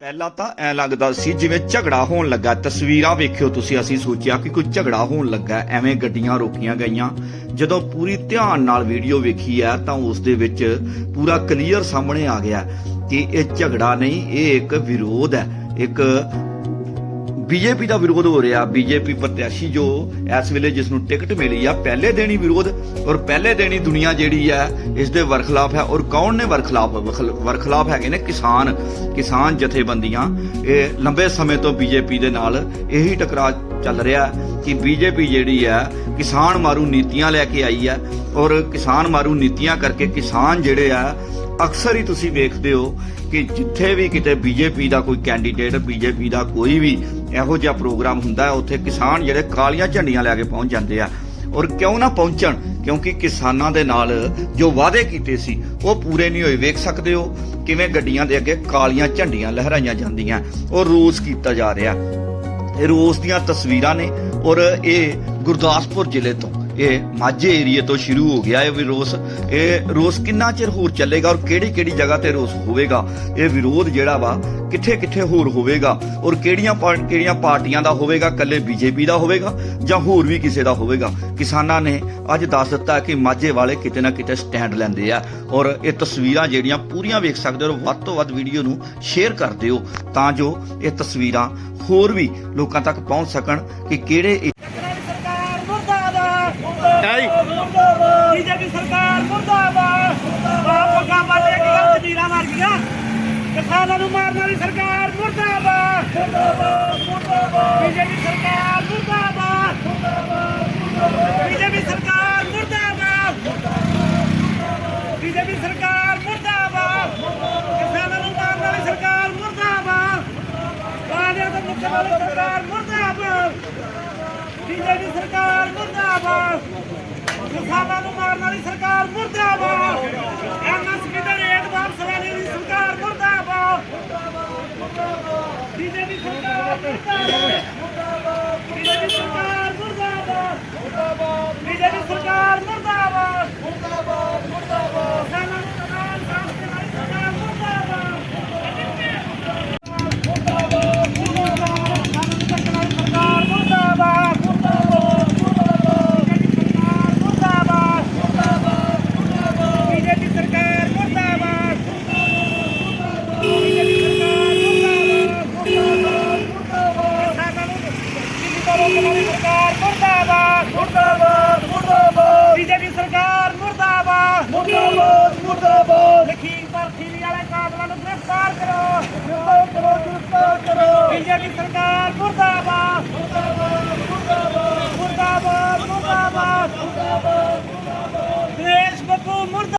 ਪਹਿਲਾਂ ਤਾਂ ਐ ਲੱਗਦਾ ਸੀ ਜਿਵੇਂ ਝਗੜਾ ਹੋਣ ਲੱਗਾ। ਤਸਵੀਰਾਂ ਵੇਖਿਓ ਤੁਸੀਂ, ਅਸੀਂ ਸੋਚਿਆ ਕਿ ਕੋਈ ਝਗੜਾ ਹੋਣ ਲੱਗਾ। ਐਵੇਂ ਗੱਡੀਆਂ ਰੋਕੀਆਂ ਗਈਆਂ। ਜਦੋਂ ਪੂਰੀ ਧਿਆਨ ਨਾਲ ਵੀਡੀਓ ਵੇਖੀ ਆ ਤਾਂ ਉਸ ਦੇ ਵਿੱਚ ਪੂਰਾ ਕਲੀਅਰ ਸਾਹਮਣੇ ਆ ਗਿਆ ਕਿ ਇਹ ਝਗੜਾ ਨਹੀਂ, ਇਹ ਇੱਕ ਵਿਰੋਧ ਹੈ। ਇੱਕ ਬੀਜੇਪੀ ਦਾ ਵਿਰੋਧ ਹੋ ਰਿਹਾ, ਬੀਜੇਪੀ ਪ੍ਰਤਿਆਸ਼ੀ ਜੋ ਇਸ ਵੇਲੇ ਜਿਸ ਨੂੰ ਟਿਕਟ ਮਿਲੀ ਆ, ਪਹਿਲੇ ਦਿਨ ਹੀ ਵਿਰੋਧ ਔਰ ਪਹਿਲੇ ਦਿਨ ਹੀ ਦੁਨੀਆ ਜਿਹੜੀ ਹੈ ਇਸ ਦੇ ਵਰਖਲਾਫ ਹੈ ਔਰ ਕੌਣ ਨੇ ਵਰਖਲਾਫ, ਵਖਲ- ਵਰਖਲਾਫ ਹੈਗੇ ਨੇ ਕਿਸਾਨ ਕਿਸਾਨ ਜਥੇਬੰਦੀਆਂ। ਇਹ ਲੰਬੇ ਸਮੇਂ ਤੋਂ ਬੀਜੇਪੀ ਦੇ ਨਾਲ ਇਹੀ ਟਕਰਾਅ ਚੱਲ ਰਿਹਾ। ਕਿ ਬੀਜੇਪੀ ਜਿਹੜੀ ਹੈ ਕਿਸਾਨ ਮਾਰੂ ਨੀਤੀਆਂ ਲੈ ਕੇ ਆਈ ਹੈ ਔਰ ਕਿਸਾਨ ਮਾਰੂ ਨੀਤੀਆਂ ਕਰਕੇ ਕਿਸਾਨ ਜਿਹੜੇ ਆ, ਅਕਸਰ ਹੀ ਤੁਸੀਂ ਵੇਖਦੇ ਹੋ ਕਿ ਜਿੱਥੇ ਵੀ ਕਿਤੇ ਬੀਜੇਪੀ ਦਾ ਕੋਈ ਕੈਂਡੀਡੇਟ, ਬੀਜੇਪੀ ਦਾ ਕੋਈ ਵੀ ਇਹੋ ਜਿਹਾ ਪ੍ਰੋਗਰਾਮ ਹੁੰਦਾ, ਉੱਥੇ ਕਿਸਾਨ ਜਿਹੜੇ ਕਾਲੀਆਂ ਝੰਡੀਆਂ ਲੈ ਕੇ ਪਹੁੰਚ ਜਾਂਦੇ ਆ। ਔਰ ਕਿਉਂ ਨਾ ਪਹੁੰਚਣ? ਕਿਉਂਕਿ ਕਿਸਾਨਾਂ ਦੇ ਨਾਲ ਜੋ ਵਾਅਦੇ ਕੀਤੇ ਸੀ, ਉਹ ਪੂਰੇ ਨਹੀਂ ਹੋਏ। ਵੇਖ ਸਕਦੇ ਹੋ ਕਿਵੇਂ ਗੱਡੀਆਂ ਦੇ ਅੱਗੇ ਕਾਲੀਆਂ ਝੰਡੀਆਂ ਲਹਿਰਾਈਆਂ ਜਾਂਦੀਆਂ ਔਰ ਰੋਸ ਕੀਤਾ ਜਾ ਰਿਹਾ। ਰੋਸ ਦੀਆਂ ਤਸਵੀਰਾਂ ਨੇ ਔਰ ਇਹ ਗੁਰਦਾਸਪੁਰ ਜ਼ਿਲ੍ਹੇ ਤੋਂ। ਇਹ ਮਾਝੇ ਏਰੀਏ ਤੋਂ ਸ਼ੁਰੂ ਹੋ ਗਿਆ ਇਹ ਵਿਰੋਧ ਇਹ ਰੋਸ ਕਿੰਨਾ ਚਿਰ ਹੋਰ ਚੱਲੇਗਾ ਔਰ ਕਿਹੜੀ ਕਿਹੜੀ ਜਗ੍ਹਾ ਤੇ ਰੋਸ ਹੋਵੇਗਾ? ਇਹ ਵਿਰੋਧ ਜਿਹੜਾ ਵਾ, ਕਿੱਥੇ ਕਿੱਥੇ ਹੋਰ ਹੋਵੇਗਾ? ਔਰ ਕਿਹੜੀਆਂ ਪਾਰ- ਕਿਹੜੀਆਂ ਪਾਰਟੀਆਂ ਦਾ ਹੋਵੇਗਾ? ਕੱਲੇ ਬੀਜੇਪੀ ਦਾ ਹੋਵੇਗਾ ਜਾਂ ਹੋਰ ਵੀ ਕਿਸੇ ਦਾ ਹੋਵੇਗਾ? ਕਿਸਾਨਾਂ ਨੇ ਅੱਜ ਦੱਸ ਦਿੱਤਾ ਕਿ ਮਾਝੇ ਵਾਲੇ ਕਿਤੇ ਨਾ ਕਿਤੇ ਸਟੈਂਡ ਲੈਂਦੇ ਆ ਔਰ ਇਹ ਤਸਵੀਰਾਂ ਜਿਹੜੀਆਂ ਪੂਰੀਆਂ ਵੇਖ ਸਕਦੇ ਹੋ ਔਰ ਵੱਧ ਤੋਂ ਵੱਧ ਵੀਡੀਓ ਨੂੰ ਸ਼ੇਅਰ ਕਰ ਦਿਓ ਤਾਂ ਜੋ ਇਹ ਤਸਵੀਰਾਂ ਹੋਰ ਵੀ ਲੋਕਾਂ ਤੱਕ ਪਹੁੰਚ ਸਕਣ ਕਿ ਕਿਹੜੇ ਮੁਰਦਾਬਾਦ ਬੀਜੇਪੀ ਸਰਕਾਰ ਮੁਰਦਾਬਾਦ। ਬਾਪ ਪੱਗਾ ਬਾਲੇ ਕੀ ਜ਼ਮੀਰਾਂ ਮਾਰ ਗਿਆ ਕਿਸਾਨਾਂ ਨੂੰ ਮਾਰਨ ਵਾਲੀ ਸਰਕਾਰ ਮੁਰਦਾਬਾਦ ਬੀਜੇਪੀ ਸਰਕਾਰ ਮੁਰਦਾਬਾਦ ਬੀਜੇਪੀ ਸਰਕਾਰ ਮੁਰਦਾਬਾਦ ਬੀਜੇਪੀ ਸਰਕਾਰ ਮੁਰਦਾਬਾਦ ਕਿਸਾਨਾਂ ਨੂੰ ਮਾਰਨ ਵਾਲੀ ਸਰਕਾਰ ਮੁਰਦਾਬਾਦ ਕਾਂਗਰਸ ਦੇ ਮੁੱਖ ਵਾਲੀ ਸਰਕਾਰ ਮੁਰਦਾਬਾਦ ਬੀਜੇਪੀ ਸਰਕਾਰ ਮੁਰਦਾਬਾਦ। ਕਿਸਾਨਾਂ ਨੂੰ ਮਾਰਨ ਵਾਲੀ ਸਰਕਾਰ ਮੁਰਦਾਬਾਦ। ਐਮਐਸਪੀ ਦੇ ਰੇਟ ਵਾਪਸ ਲੈਣ ਵਾਲੀ ਸਰਕਾਰ ਮੁਰਦਾਬਾਦ। ਬੀਜੇਪੀ ਸਰਕਾਰ ਮੁਰਦਾਬਾਦ ਬੀਜੇਪੀ ਸਰਕਾਰ ਮੁਰਦਾਬਾਦ ਬੀਜੇਪੀ ਸਰਕਾਰ ਮੁਰਦਾਬਾਦ ਮੁਰਦਾਬਾਦ ਮੁਰਦਾਬਾਦ ਕਿਸਾਨਾਂ ਨੂੰ ਕਿਸਾਨ ਸਾਥ ਵਾਲੀ ਸਰਕਾਰ ਮੁਰਦਾਬਾਦ ਸਰਕਾਰ ਮੁਰਦਾਬਾਦ ਮੁਰਦਾਬਾਦ ਮੁਰਦਾਬਾਦ ਬੀਜੇਪੀ ਸਰਕਾਰ ਮੁਰਦਾਬਾਦ ਬੀਜੇਪੀ ਸਰਕਾਰ ਮੁਰਦਾਬਾਦ। ਮੁਰਦਾਬਾਦ ਮੁਰਦਾਬਾਦ। ਬੀਜੇਪੀ ਸਰਕਾਰ ਮੁਰਦਾਬਾਦ। ਮੁਰਦਾਬਾਦ ਮੁਰਦਾਬਾਦ। ਲਖੀਮਪੁਰ ਖੀਰੀ ਵਾਲੇ ਕਾਤਲਾਂ ਨੂੰ ਗ੍ਰਿਫਤਾਰ ਕਰੋ। ਗ੍ਰਿਫਤਾਰ ਕਰੋ ਗ੍ਰਿਫਤਾਰ ਕਰੋ। ਬੀਜੇਪੀ ਸਰਕਾਰ